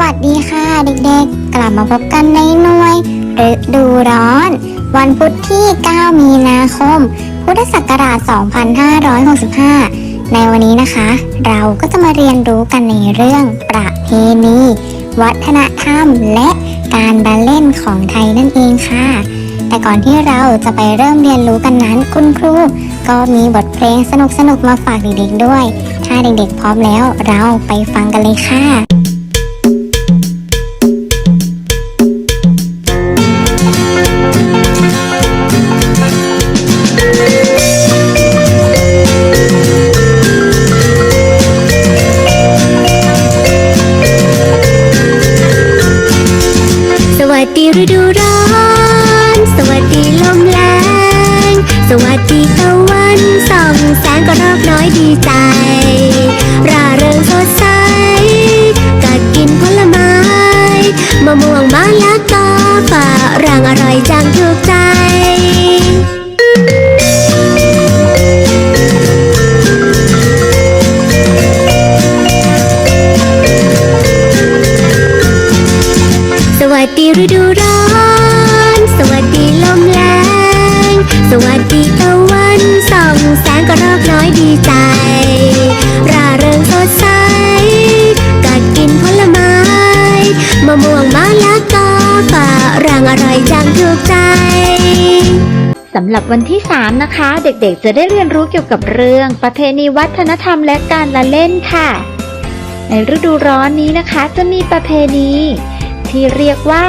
วัสดีค่ะเด็กๆ กลับมาพบกันในหน่วยฤดูร้อน วันพุธที่ 9 มีนาคม พุทธศักราช 2565 ในวันนี้นะคะ เราก็จะมาเรียนรู้กันในเรื่องประเพณี วัฒนธรรม และการบันเล่นของไทยนั่นเองค่ะ แต่ก่อนที่เราจะไปเริ่มเรียนรู้กันนั้นคุณครู ก็มีบทเพลงสนุกๆมาฝากเด็กๆด้วย ถ้าเด็กๆพร้อมแล้วเราไปฟังกันเลยค่ะ ฤดูร้อน สวัสดีลมแรง สวัสดีตะวันส่องแสงก็รอบน้อยดีใจ ดีฤดูร้อน สวัสดีลมแรงสวัสดีตะวันส่องแสงก็รอบน้อยดีใจ ราเริงสดใส กัดกินผลไม้ มะม่วงมะละกอฝรั่งอร่อยจังถูกใจสำหรับวันที่ 3 นะคะ เด็กๆ จะได้เรียนรู้เกี่ยวกับเรื่อง ประเพณีวัฒนธรรมและการละเล่นค่ะ ในฤดูร้อนนี้นะคะ จะมีประเพณี ที่เรียกว่า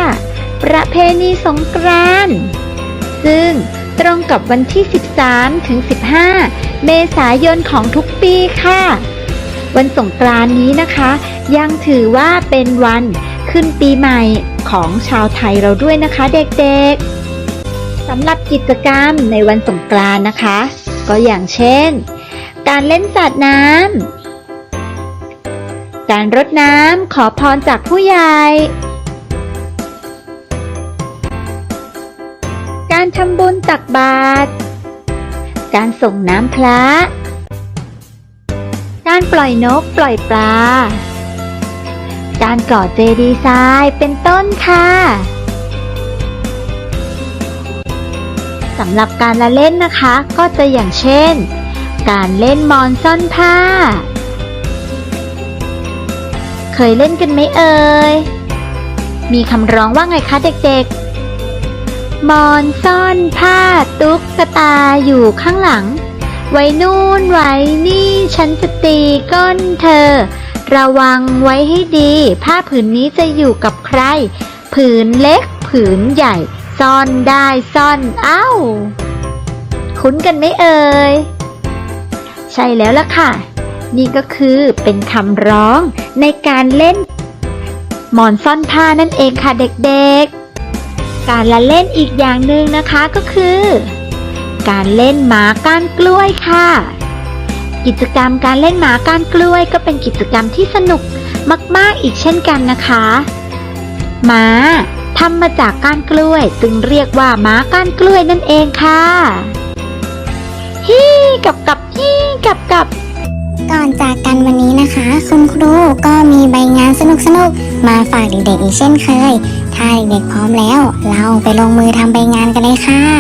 ประเพณีสงกรานต์ซึ่งตรงกับวันที่ 13 ถึง 15 เมษายนของทุกปีค่ะ วันสงกรานต์นี้นะคะ ยังถือว่าเป็นวันขึ้นปีใหม่ของชาวไทยเราด้วยนะคะเด็กๆ สำหรับกิจกรรมในวันสงกรานต์นะคะ ก็อย่างเช่น การเล่นสาดน้ำการรดน้ำขอพรจากผู้ใหญ่ การทำบุญตักบาตร การส่งน้ำพระ การปล่อยนกปล่อยปลา การก่อเจดีย์ทรายเป็นต้นค่ะสำหรับการละเล่นนะคะ ก็จะอย่างเช่น การเล่นมอนซ่อนผ้า เคยเล่นกันไหมเอ่ย มีคำร้องว่าไงคะเด็กๆ มอนซ่อนผ้าตุ๊กตาอยู่ข้างหลัง ไว้นู่นไว้นี่ฉันจะตีก้นเธอ ระวังไว้ให้ดี ผ้าผืนนี้จะอยู่กับใคร ผืนเล็กผืนใหญ่ ซ่อนได้ซ่อนเอ้า คุ้นกันไหมเอ่ย ใช่แล้วล่ะค่ะ นี่ก็คือเป็นคำร้องในการเล่น หมอนซ่อนผ้านั่นเองค่ะเด็กๆ การละเล่นอีกอย่างหนึ่งนะคะก็คือ การเล่นหมาก้านกล้วยค่ะ กิจกรรมการเล่นหมาก้านกล้วยก็เป็นกิจกรรมที่สนุกมาก ๆ อีกเช่นกันนะคะหมาทำมาจากก้านกล้วย จึงเรียกว่าหมาก้านกล้วยนั่นเองค่ะฮี่กับกับฮี่กับกับก่อนจากกันวันนี้นะคะ คุณครูก็มีใบงานสนุกๆ มาฝากเด็กๆอีกเช่นเคย ถ้าเด็กๆพร้อมแล้ว เราไปลงมือทำใบงานกันเลยค่ะ